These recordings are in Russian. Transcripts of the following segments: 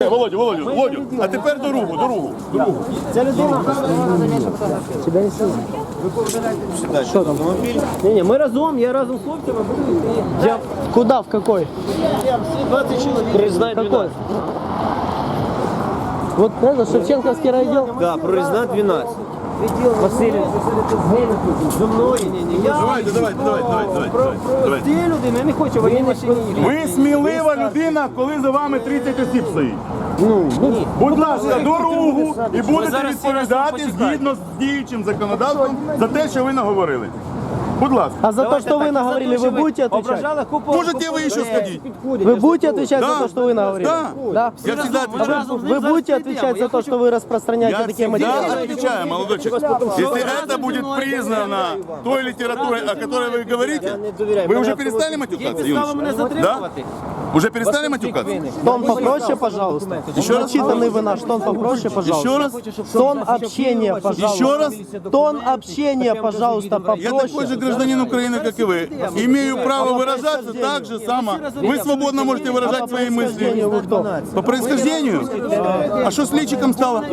Володя, Володя, Володя, а тепер дорогу, дорогу, дорогу. Ця людина. Тебе не сильно. Що там? Ні, ні, ми разом, я разом з хлопцями буду йти. Я... Куда, в какой? 20 чоловік. Признай Какой? Вот это, Шевченковский райдел? Да, прорізна 12. Василий, за мною, ні, ні. Давайте, давайте, давайте, давайте, Про, ці людини, я не хочу воєнні чині. Ви смілива людина, коли за вами 30 осіб стоїть. Будь ласка, дорогу і будете відповідати згідно з діючим законодавством за те, що ви наговорили. Будь ласка. А за то, что вы наговорили, вы будете отвечать? Купу. Можете вы еще сходить? Вы будете отвечать за то, что вы наговорили? Да. Да? Я всегда отвечаю. вы, вы будете отвечать за то, что вы распространяете Я такие всегда материалы? отвечаю, молодой человек. Если это будет признано той литературой, о которой вы говорите, вы уже перестали матюкаться, Підстава мене юноша? Да? затримувати. Уже перестали матюкаться? Тон попроще, пожалуйста. Еще раз? Начитанный вы наш, тон попроще, пожалуйста. Еще раз? Тон общения, пожалуйста. Еще раз? Тон общения, пожалуйста, Я такой же попроще. гражданин Украины, как и вы. Имею право выражаться так же само. Вы свободно можете выражать свои Происхождению мысли. вы кто? По происхождению? А что с личиком стало?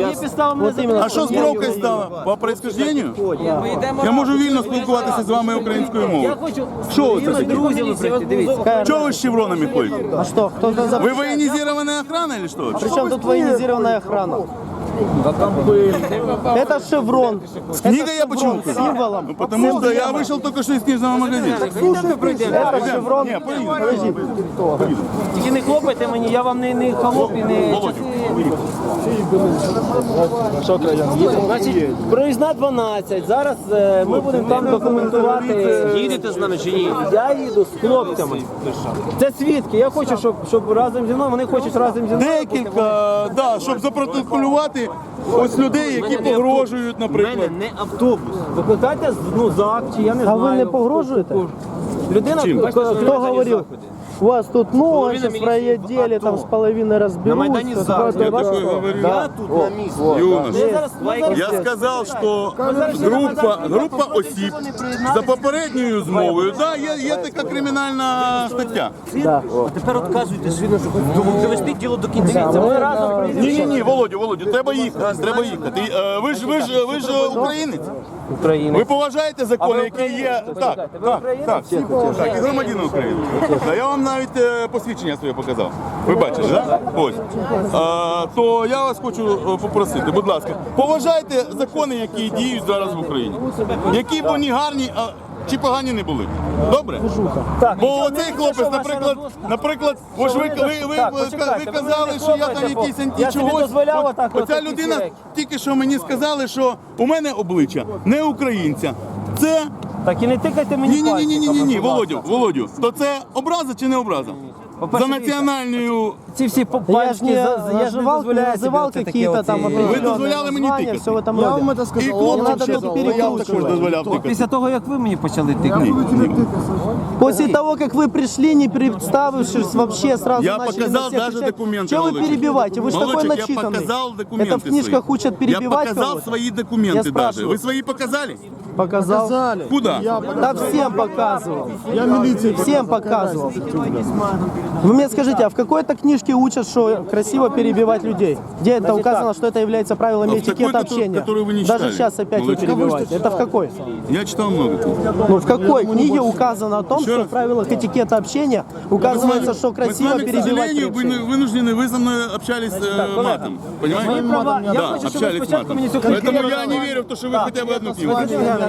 Вот именно. А що з бровкою стало? По происхождению? Я можу вільно спілкуватися з вами українською мовою. Хочу Що це з таке? друзями прийти, дивіться. Чого ви з шевронами ходите? А что, кто то Ви запрещает? воєнізована охрана или що? Причем тут военизированная охрана? Это шеврон. С книгой я почему? С символом. Ну, потому что я вышел только что из книжного магазина. Это шеврон. Не, поїдемо. Подожди. Тільки не хлопайте мені, я вам не, не холоп і не Володю. Значить, проїзна 12. Зараз е, ми будемо там документувати. Їдете з нами чи ні? Я їду з хлопцями. Це свідки. Я хочу, щоб, щоб разом зі мною, вони хочуть разом зі мною. Декілька, да, щоб запротоколювати ось людей, які погрожують, У мене наприклад. не автобус. Викликайте ну, ЗАК, чи я не А знаю. ви не погрожуєте? Людина, Чим? бачите, Кто, що кто на говорил? заході. У вас тут, ну, Половина сейчас в милиции райотделе там АТО. с половиной разберутся. На Майдані Вот зараз. это Я ваше- такое говорю. Я тут на місці. Юнош. Я зараз, ми зараз Я сказав, що група, група осіб за попередньою змовою, да, є, є така кримінальна стаття. Да. А тепер отказуйте, звідно, що довести діло до кінця. Це ми разом Ні, ні, ні, Володю, Володю, треба їхати, треба їхати. Е, Ви ж ви ж ви ж українець. України. Ви поважаєте закони, які є. Так, так, так, так, і громадяни України. Та Я вам навіть е, посвідчення своє показав. Ви бачите, так? Ось. Е, То я вас хочу е, попросити, будь ласка, поважайте закони, які діють зараз в Україні. Які б вони гарні. а Чи погані не були? Добре? Так, Бо оцей хлопець, наприклад, наприклад, ось ви, ви, ви, Так, ви, почекайте, ви казали, що я там хлопайте, бо якийсь анті я собі чогось. дозволяв От Оця людина речі. тільки що мені сказали, що у мене обличчя не українця. Це Так і не тикайте мені ні, ні, ні, ні, ні, ні, ні, пальчиками, Володю, будь ласка. Володю. То це образа чи не образа? По-перше, За дивіться. національною. Ці всі по- Я ж пальчики, не за- я ж не наживал, не дозволяю собі называл оце таке какие-то оці- там Ви определенные дозволяли мені названия, тикати. все в этом роде. І Не хлопцям надо ще тут я також перекручивать. дозволяв тикати. Після того, як ви мені почали тикати. Ні, ні. После того, как вы пришли, не представившись, вообще сразу Я начали показал на всех даже кричать. документы, Что вы молодчик. перебиваете? Вы же такой Молодчик, я начитанный. показал документы Это в книжках свои. учат Я перебивать показал кого-то? свои Я документы даже. спрашиваю. Вы свои показали? Показал. Куда? Да всем показывал. Я милиции Всем показывал. Вы мне скажите, а в какой-то книжке учат, что красиво перебивать людей? Где это указано, что это является правилами А этикета общения? вы Даже сейчас опять вы Молодчик. перебиваете. Это в какой? Я читал много. Ну, в какой книге указано о том, Еще что раз. в правилах этикета общения указывается, что красиво перебивать общении? вы- вынуждены, вы со мной общались э, матом. Понимаете? Я Да, хочу, ви общались спочатку Поэтому я не верю в то, что вы хотя бы одну книгу.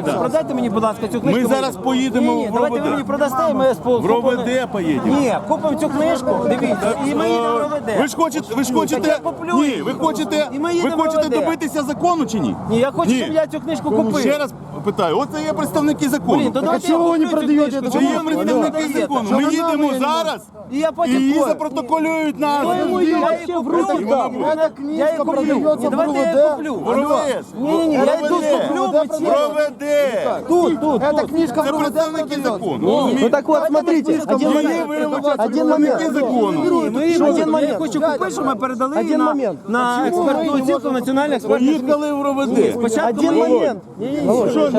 Да. Продайте мені, будь ласка, цю книжку. Ми зараз поїдемо Ні, в давайте РОВД. ви мені продасте, і ми спо- В РОВД поїдемо. Ні, купимо цю книжку, дивіться, і ми їдемо в РОВД. Ви ж хочете, ви ж хочете, я куплю ні, ви хочете, І ми ви в хочете добитися закону чи ні? Ні, я хочу, щоб я цю книжку купив. Ще раз питаю, оце є представники закону. Блін, то давайте я куплю цю книжку. Це Чому є ви мені не представники продаєте? закону. Ми їдемо зараз І я і потім її куплю. запротоколюють нас. Я її куплю. Я її куплю. Ні, давайте я її куплю. РОВД. Ні, ні, ні, я йду куплю, ми ці- РОВД. Тут, тут, Эта тут. книжка Це в РУВД представники закону. Ну розумієте? так вот, смотрите, один Ні, момент. ви вибачайте, Один представники момент. закону. Ні, ми її Один купимо. момент. Я хочу купити, щоб ми передали її Один на, момент. на експертну оцінку національної експертної Поїхали в РОВД. Спочатку Один ми- момент. Що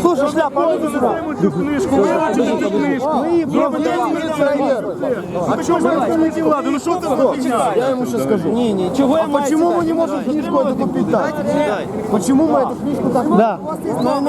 Слушай, шляпа, а ну сюда. А что мы исполнитель влады? Ну что ты за Я ему сейчас скажу. Не, не, чего А почему мы не можем книжку эту купить? Да? Почему мы эту книжку так Да.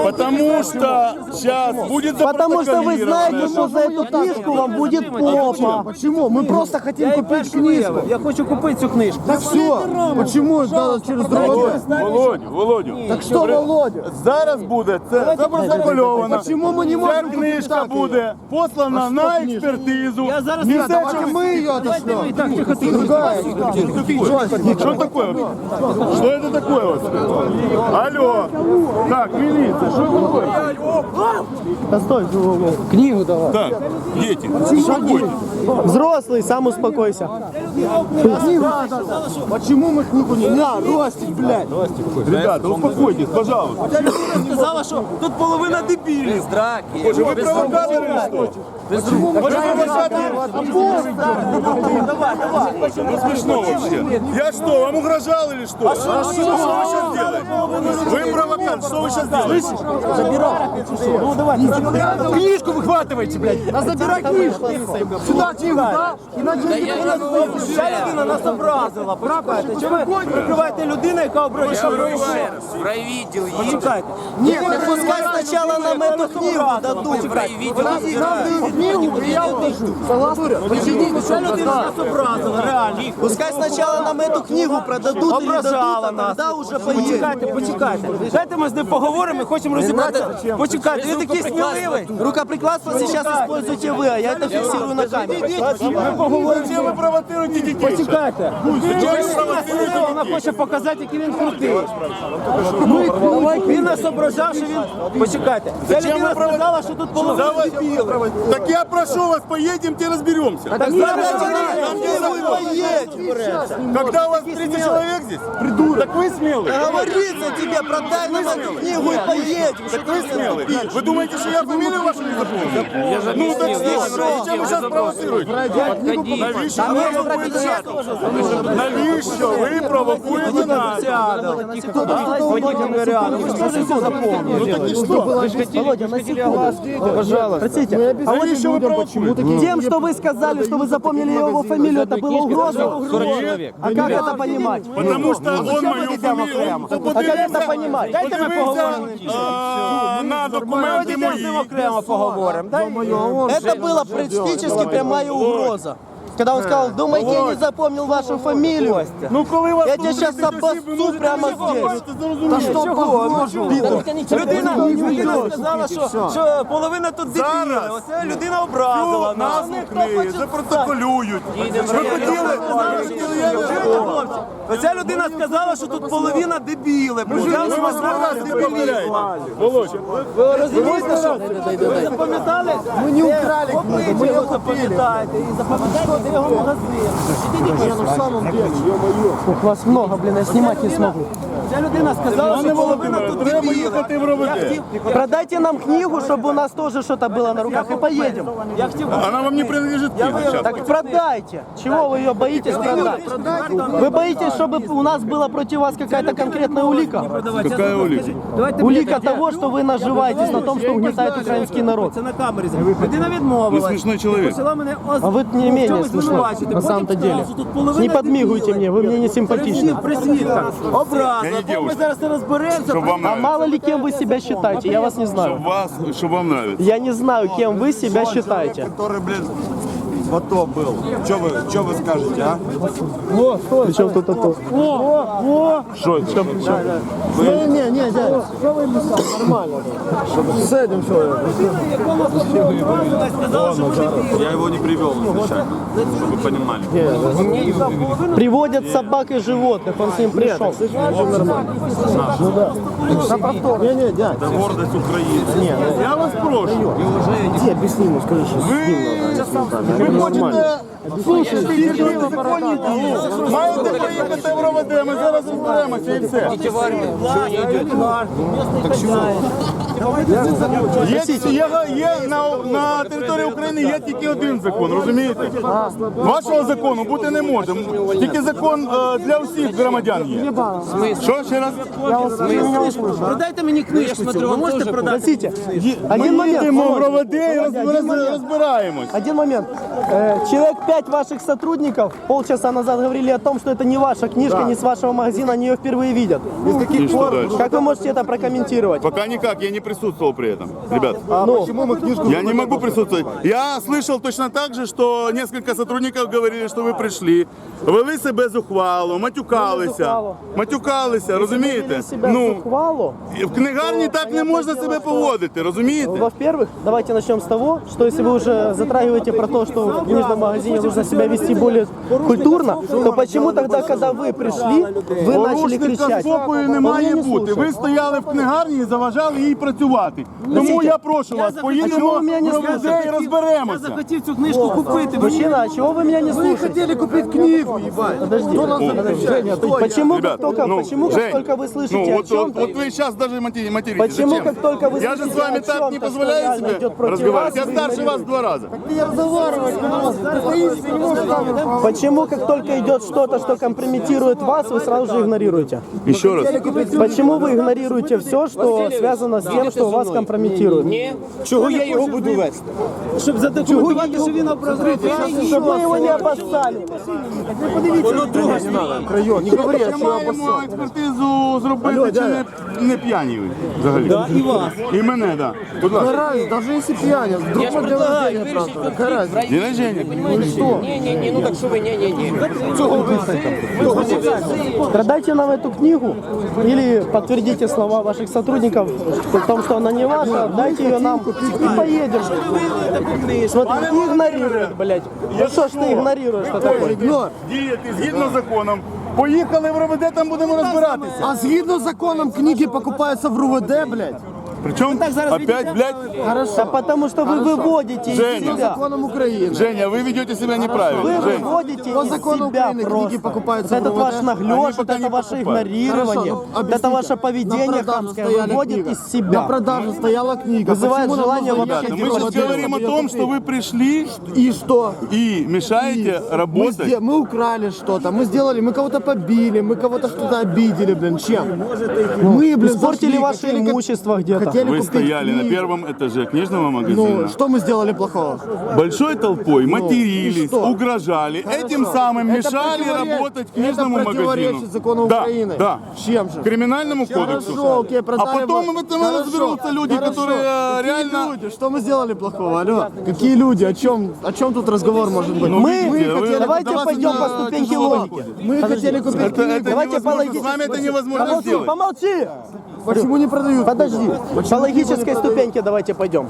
Потому что сейчас будет Потому что вы знаете, что за эту книжку вам будет попа. Почему? Мы просто хотим купить книжку. Я хочу купити цю книжку. Так все. Почему через другого? Володю, Володю. Так что, Володя? Зараз буде це запротокольовано. Почему мы не Ця можем книжка так? буде послана на експертизу. Я зараз Не Давайте що мы ее отошлем. Так. Другая. Что такое? Что это такое? вот? Алло. Так, милиция, что такое? Книгу давай. Так, дети, успокойтесь. Взрослый, сам успокойся. Почему мы книгу не... На, Ростик, блядь. Ребята, успокойтесь, пожалуйста. Сказала, що тут половина дебілів. Боже, вы провокаторы что? Вы провокаторы? Давай, давай. Ну смешно вообще. Я что, вам угрожал или что? Что вы сейчас делаете? Вы провокатор, что вы сейчас делаете? Ну давай. Книжку выхватывайте, блядь. А забирай книжку. Сюда книгу, да? Иначе не Ця людина нас образила. Почекайте. Чому ви прикриваєте людину, яка ображає? В райвідділ їдь. Почекайте. Нет, так пускай сначала нам эту книгу дадут. В райвідділ Нам дают книгу, и я ухожу. Согласен? Ця людина нас образила, реально. Пускай сначала нам эту книгу продадут или Ображала дадут, а нас. тогда уже поедем. Почекайте, почекайте. Дайте ми з ним поговоримо, ми хочемо розібратися. Почекайте, він такий сміливий. Рукоприкладство сейчас используете вы, а я это фиксирую на камеру. Ми поговоримо. Зачем вы провоцируете детей? Почекайте. Вона хоче показати, який він крутий. Він нас ображав, що він. Почекайте. Ця Зачем людина ви провоці- сказала, що тут половина Давай. дебіли. Так я прошу вас, поедемте разберемся. Так Давайте зараз нам книгу и поедем. Когда у вас 30 человек здесь? Придурок. Так вы смелый. Говорится тебе, продай нам эту книгу и поедем. Так вы смелый. Вы думаете, что я фамилию вашу не запомнил? Ну так что, зачем вы сейчас провоцируете? Навіщо ви провокуєте нас? Навіщо ви провокуєте нас? Володя, на секунду. Пожалуйста. Простите, а вот Навіщо ви провокуєте? тем, что вы сказали, что вы запомнили его фамилию, это было угроза? А как это понимать? Потому что он мою фамилию. А как это понимать? Дайте ми поговоримо. а, на документи Давайте з ним мої. окремо поговоримо. Дай Это была практически прямая угроза. Когда он сказал, думаете, я не запомнил вашу фамилию? Ну коли вас Я тебе 30 обоссу прямо щось здесь. можете зрозуміти. Людина, людина сказала, що, що половина тут дебіли. Зараз. Оце людина образила нас. назву книги запротоколюють. Ви хотіли? Оця людина сказала, що тут половина дебіли. Ви вас не розумієте, що ви запам'ятали? Ми не украли запам'ятаєте. І запам'ятайте, де його магазин. Ух, вас много, блин, я снимать не смогу. Ця людина сказала, що половина тут Треба дебіли. їхати в РОВД. Продайте нам книгу, чтобы у нас тоже что-то было на руках, и поедем. Я хотів Она вам не принадлежит книга сейчас. Так продайте. Чего вы ее боитесь продать? Вы боитесь, чтобы у нас была против вас какая-то конкретная улика? Какая улика? Давайте Улика того, что вы наживаетесь на том, что угнетает украинский народ. Це на камері. Людина відмовилась. Ви смішний чоловік. Почала мене А вы не менее смешно, на самом-то деле. Не подмигуйте мне, вы мне не симпатичны. При свідках. Образа. не Ми девушка. зараз не розберемося. Щоб вам А мало ли кем вы себя считаете, я вас не знаю. Вас, щоб вам нравится. Я не знаю, кем вы себя считаете. который, блин, потом был. Что вы, что вы скажете, а? Причем тут это? Що? Не, не, не, дядя. Нормально. С этим все. Я его не привел изначально, чтобы вы понимали. Приводят собак и животных, он с ним пришел. Не, не, дядя. Это гордость Украины. Я вас прошу. Иди, объясни ему, скажи, что Ви, ви хочете... Слушай, тільки ви законні дії. Маєте приїхати в РОВД, ми зараз розберемося і все. Так чого? Є, є, є на, на території України є тільки один закон, розумієте? Вашого закону бути не може. Тільки закон е, для всіх громадян є. Що ще раз? Продайте мені книжку цю, ви можете продати? Простите, Ми один момент. їдемо в Володя, РОВД і роз- Володя, один роз- момент. розбираємось. Один момент. Э, Человек пять ваших сотрудников полчаса назад говорили о том, что это не ваша книжка, не с вашего магазина, они ее впервые видят. И что дальше? Как вы можете это прокомментировать? Пока никак, я не присутствовал при этом, ребят. Ну, Я не могу присутствовать. Я слышал точно так же, что несколько сотрудников говорили, що ви прийшли, вели себе зухвало, матюкалися. зухвало. Матюкалися, розумієте? вели себя Ну, зухвало. в книгарні так не можна себе поводити, розумієте? Во-первых, давайте начнем с того, что если вы уже затрагиваете про то, что в книжном магазине нужно себя вести более культурно, то почему тогда, когда вы пришли, вы начали Порушника кричать? спокою не Он має меня не бути. слушает. Ви стояли в книгарні і заважали їй працювати. Тому я прошу вас, А чого поїдемо ви мене не в РОВД і слухаєте? Я розберемося. захотів цю книжку купити. ви Мужчина, а чего вы меня не слушаете? Хотели купить книгу, ебать. Подожди, подожди. Почему как Ребят, только, ну, почему как Жень, только вы слышите ну, о вот, вот, чем-то, вот вы сейчас даже матери- материтесь. Почему, Зачем? как только вы Я же с слышите вами о так не чем-то, позволяю что реально себе идет против разговаривать. вас, Я вы старше вас в два раза. Не разговаривать, пожалуйста. Стоите, не можете почему как только идет что-то, что компрометирует вас, вы сразу же игнорируете? Еще раз. Почему вы игнорируете все, что связано с тем, что вас компрометирует? Чого я його буду вести? Щоб задокументувати, що він образує. Чтобы вы его не обоссали. Воно друга справа. Не говори, Я маємо експертизу зробити, чи не, не п'яні ви взагалі. Да, і вас. І мене, так. Да. Будь ласка. Разница, даже если пьяня, вдруг Я ж день предлагаю рождения вирішити праздновать. конфлікт Какая в районі. День рождения. Понимаете? Не-не-не, ну так что вы, не-не-не. Продайте нам эту книгу или подтвердите слова ваших сотрудников о том, что она не ваша, дайте ее нам и поедем. Смотри, игнорирует, блядь. Ну что ж ты игнорируешь, что такое? Діяти згідно з законом. Поїхали в РВД, там будемо розбиратися. А згідно з законом книги покупаються в РУВД, блядь. Причому опять, блядь, Да потому что вы выводите из Женя. По себя. законам Украины. Женя, ви ведете неправильно. Вы Жень. выводите По из закону себя Украины просто. книги покупаются Вот в этот ваш наглёж, Они вот пока это не ваше покупают. игнорирование, Хорошо, ну, вот это объясните. ваше На поведение продаже хамское стояла выводит книга. из На себя. продаже стояла книга. Вызывает Почему нам желание нужно ехать Мы сейчас говорим о том, что вы пришли? И что? и мешаете Мы, работать. мы украли что-то, мы сделали, мы кого-то побили, мы кого-то что-то обидели, блин, чем? Мы, блин, Испортили зашли, ваше хотели имущество где-то. Хотели Вы купить стояли на книгу. первом этаже книжного магазина. Ну, что мы сделали плохого? Большой толпой матерились, и что? угрожали, этим самым Это мешали противоречит- работать книжному это магазину. закону да, Украины. Да. Чем же? Криминальному кодексу. Хорошо, окей, а потом в этом Хорошо, разберутся люди, хорошо. которые э, Какие реально... люди? Что мы сделали плохого? Алло, какие люди? О чем, о чем тут разговор может быть? Ну, Мы, видите, вы- давайте вас пойдем по ступеньке тяжело логики. Мы хотели купить Это, книгу. это Давайте невозможно. С вами это невозможно Помолчи, сделать. помолчи! Почему не продают? Подожди, по логической ступеньке давайте пойдем.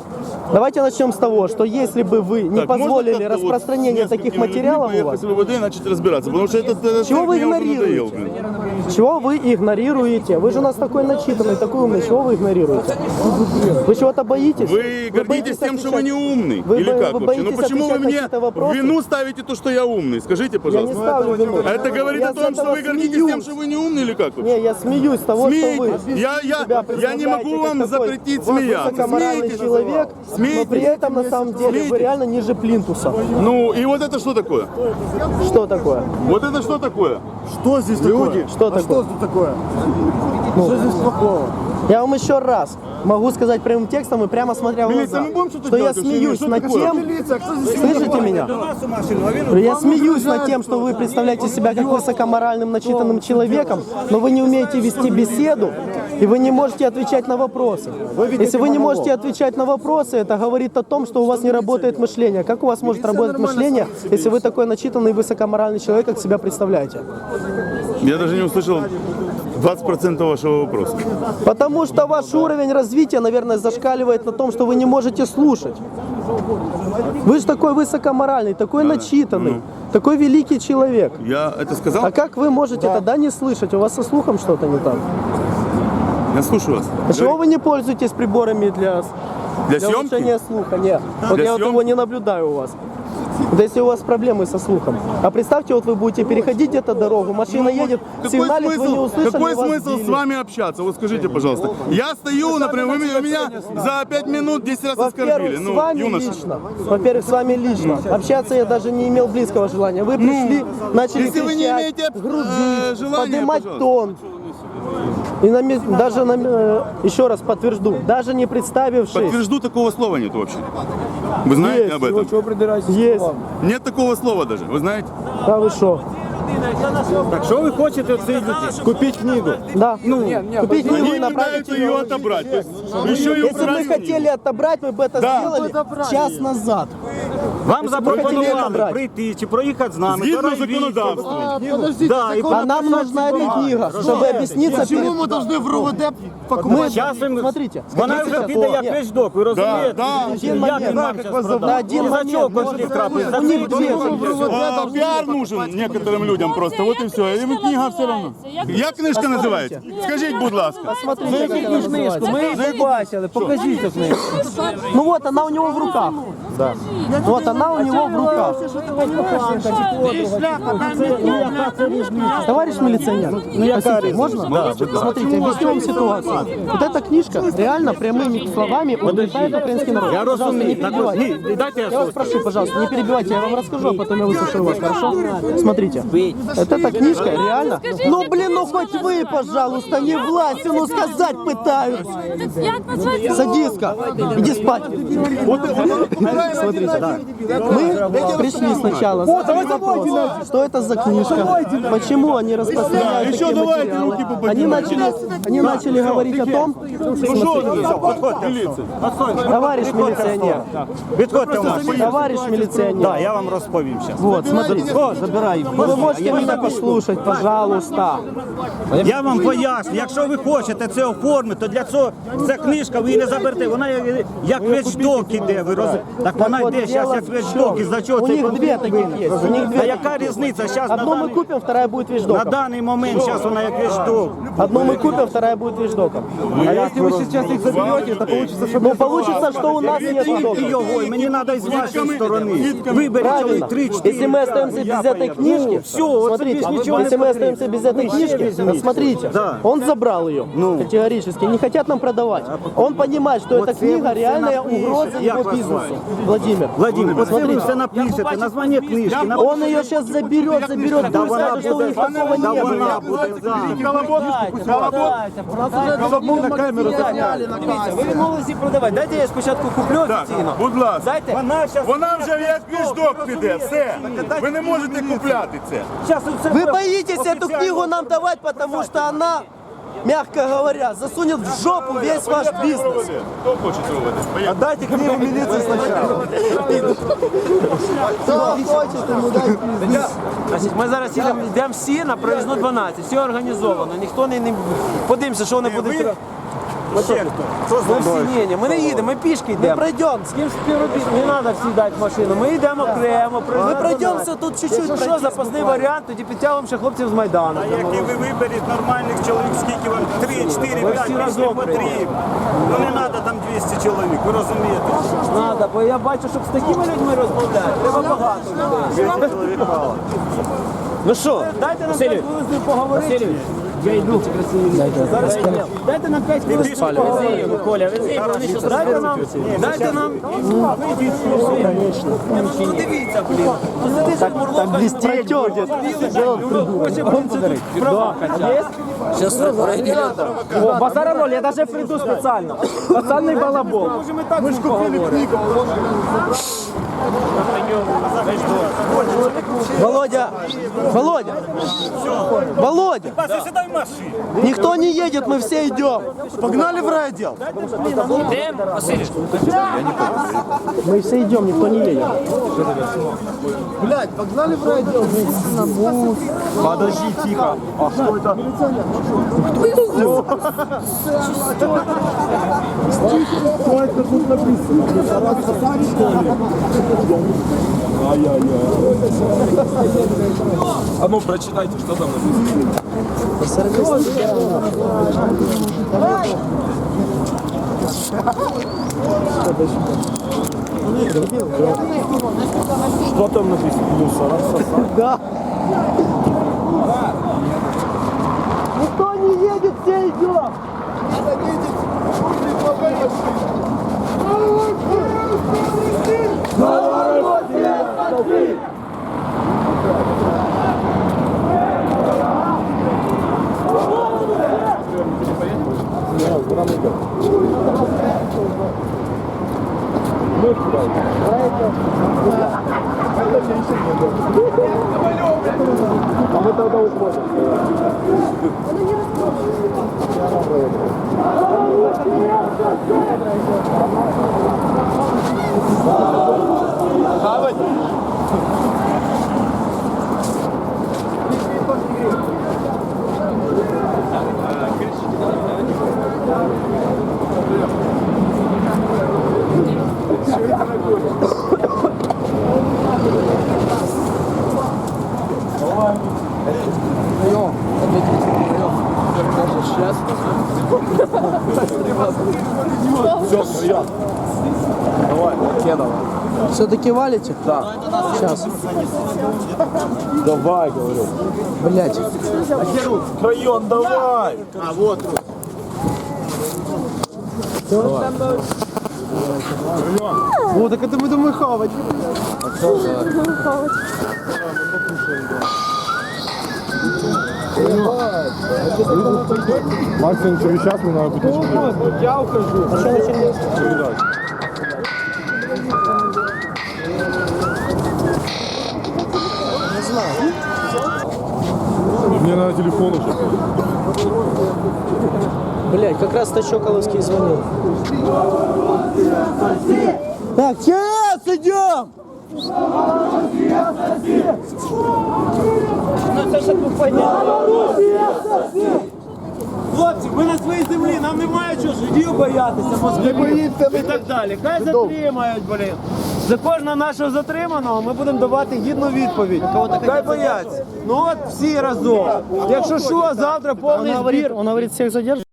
Давайте начнем с того, что если бы вы не позволили распространение таких материалов у вас, поехать в РВД и начать разбираться, потому что этот Чего вы игнорируете? Чего вы игнорируете? Вы же у нас такой начитанный, такой умный, чего вы игнорируете? Вы чего-то боитесь? Вы гордитесь боитесь тем, что вы не умный? Вы Или как вы вообще? Ну почему вы мне в вину ставите то, что я умный? Скажите, Я не пожалуйста. ставлю вину. Это говорит Я о том, что вы гордитесь тем, что вы не умный или как? вообще? Не, я смеюсь с того, что вы. Я, я, я не могу вам такой запретить смеяться. высокоморальный Смейтесь. человек, но Смейтесь. при этом на самом деле вы Смейтесь. реально ниже плинтуса. Ну и вот это что такое? Что такое? Вот это что такое? Что здесь такое? Что такое? Что тут такое? Что здесь плохого? Я вам еще раз могу сказать прямым текстом и прямо смотря в глаза, что-то что я смеюсь Что над такое? тем, слышите меня? Я смеюсь над тем, что вы представляете себя как высокоморальным, начитанным человеком, но вы не умеете вести беседу, и вы не можете отвечать на вопросы. Если вы не можете отвечать на вопросы, это говорит о том, что у вас не работает мышление. Как у вас может работать мышление, если вы такой начитанный и высокоморальный человек, как себя представляете? Я даже не услышал 20% вашего вопроса. Потому что ваш уровень развития, наверное, зашкаливает на том, что вы не можете слушать. Вы же такой высокоморальный, такой начитанный, такой великий человек. Я это сказал? А как вы можете тогда не слышать? У вас со слухом что-то не так? Я слушаю вас. А чего вы не пользуетесь приборами для, Для для съемки? улучшения слуха? Нет. Вот Для я вот съемки? его не наблюдаю у вас. Вот если у вас проблемы со слухом. А представьте, вот вы будете переходить где-то дорогу, машина едет, Какой сигналит, вы не услышали, какой смысл сбили. с вами общаться? Вот скажите, пожалуйста. Я стою, например, вы меня, вы меня за 5 минут 10 раз оскорбили. Во-первых, с Ну, вами юноша. лично. Во-первых, с вами лично. Общаться я даже не имел близкого желания. Вы пришли, начали Ну, если вы не кричать, имеете, э, грубить, желания, поднимать пожалуйста. тон. И на даже на, ме- еще раз подтвержду, даже не представившись, Подтвержду, такого слова нет вообще. Вы знаете Есть. об этом? Чего придираетесь? есть. Нет такого слова даже, вы знаете? Да вы что? Так що ви хочете оце купити книгу? Да. Ну, купить книгу и направить пытаются ее отобрать. То есть еще и Если бы мы хотели отобрать, мы бы это Да. сделали час назад. Вам Если б ви хотіли запропонували набрати. прийти чи проїхати з нами. Згідно до райвідділу. законодавства. Да, і А нам нужна эта книга, чтобы объясниться Почему перед... мы должны в РУВД Мы, покупать? Щас їм- смотрите, Вона скажите вже сейчас, піде о, як нет. вещдок, ви розумієте? да. Один Як момент. він нам зараз На продав? один І за чого момент. конфлікт трапився? За У них три две дома. А, пиар нужен некоторым людям просто, вот и все. И книга все равно. Як книжка називається? Скажіть, будь ласка. Посмотрите, как она называется. Ми її побачили, покажіть цю книгу. Ну вот она у него в руках. Да. Вот она у него в руках. Товарищ милиционер, Спасибо, можно? Смотрите, объясню вам ситуацию. Вот эта книжка реально прямыми словами угнетает украинский народ. Я Пожалуйста, не розумію. Так, перебивайте. ні, дайте я Я вас прошу, пожалуйста, не перебивайте, я вам расскажу, а потом я выслушаю вас, хорошо? Смотрите, вот эта книжка реально... Ну, блин, ну хоть вы, пожалуйста, не власть, ну сказать назвати? Садистка, иди спать. Смотрите, мы пришли сначала, задали вопрос, что это за книжка, почему они распространяют Еще такие давайте материалы. руки поподнимайте. Они начали, они начали говорить о том, товарищ милиционер, Відходьте в нас. товарищ Так, милиционер, я вам розповім зараз. вот, смотрите, О, забирай. вы можете меня послушать, пожалуйста. Я вам поясню, якщо ви хочете це оформити, то для цього ця книжка ви її не заберете. Вона як, як вещдок іде, ви розумієте? Так вона вот йде дело зараз як в вещдок. І за чого У цей них конфлікт две таких виник? есть, у них две А яка таких різниця? Зараз на Одну мы даний, купим, вторая будет на вещдоком. даний момент зараз вона як вещдок. Одну мы купим, вторая будет вещдоком. А если вы сейчас их заберете, то получится, что Ну, получится, что у нас нет І вещдоков. його, і мені треба з вашої сторони. Виберіть Правильно. чоловік 3-4. Если мы остаемся без этой книжки, все, вот смотрите, здесь ничего не если мы потребно. остаемся без этой книжки, смотрите, Да. он забрал ее категорически, не хотят нам продавать. Он понимает, что эта книга реальная угроза Як его вас бизнесу. Владимир, Владимир, вот оце ви смотрите, все напишете, названня книжки. он ее сейчас заберет, заберет, Да будет вона скажет, что у них такого буде, да не вона было. буде, да. на камеру засняли. Дивіться, ви відмовилися її продавати. Дайте я спочатку куплю Так, офіційно. будь ласка. Дайте. Вона щас- Вона вже як віждок піде, все. Ви не можете купляти це. Щас це Вы все боитесь эту офіційно. книгу нам давать, потому что она, мягко говоря, засунет в жопу весь ваш бизнес. Хто хоче цього веде? Дайте книгу милиции сначала. Кто хочет, ему дать Значить, ми зараз їдемо, йдемо всі на проїзну 12, все організовано, ніхто не, не... подивимося, що вони будуть. Ще хто? Хто Ми всі, ні, ні, ми не їдемо, ми пішки йдемо. Пройдем. З ким співробітник, не треба всі дати машину, ми йдемо окремо. Мы пройдемся тут чуть-чуть. Що, запасний варіант, тоді підтягуємо ще хлопців з Майдану. А які ви виберіть нормальних чоловік, скільки вам? 3, 4, Ми 5, всі більше не разом потрібно. Ну не треба там 200 чоловік, ви розумієте? Надо, бо я бачу, щоб з такими людьми розмовляти, треба багато людей. 200 чоловік мало. Ну що, дайте нам 5 хвилин з ним поговорити. Я йду. Зараз йдемо. Дайте нам 5 хвилин з ним поговорити. Коля, дайте нам, дайте нам. Ну дивіться, блін. Ну сиди ж Мурловка. блестеть будет. Хоче, блін, це тут права качати. О, базара ноль, я даже приду специально. Пацанный балабол. Мы же купили книгу. Володя, Володя, Володя, никто не едет, мы все идем. Погнали в райотдел. Мы все идем, никто не едет. Блядь, погнали в райотдел. Подожди, тихо. А что это? А ну прочитайте, что там написано. Что там написано? Мусора Да. Никто не едет, все идем. Слава России! Слава России! Все-таки валите? Да. Сейчас. Давай, говорю. Блять. Район, давай! О, так это мы думаем хавать. Максим, через час мне надо будет Я ухожу. А что начали? Мне надо телефон уже. Блять, как раз Тащоколовский звонил. Так, сейчас идем! Ну це ж ми поняли. Хлопці, ми на своїй землі, нам немає чого судів боятися, москалів і так далі. Хай затримають, блін. За кожного нашого затриманого ми будемо давати гідну відповідь. Хай бояться. Ну от всі разом. Якщо що, завтра повний збір. Он говорит, всех задержит.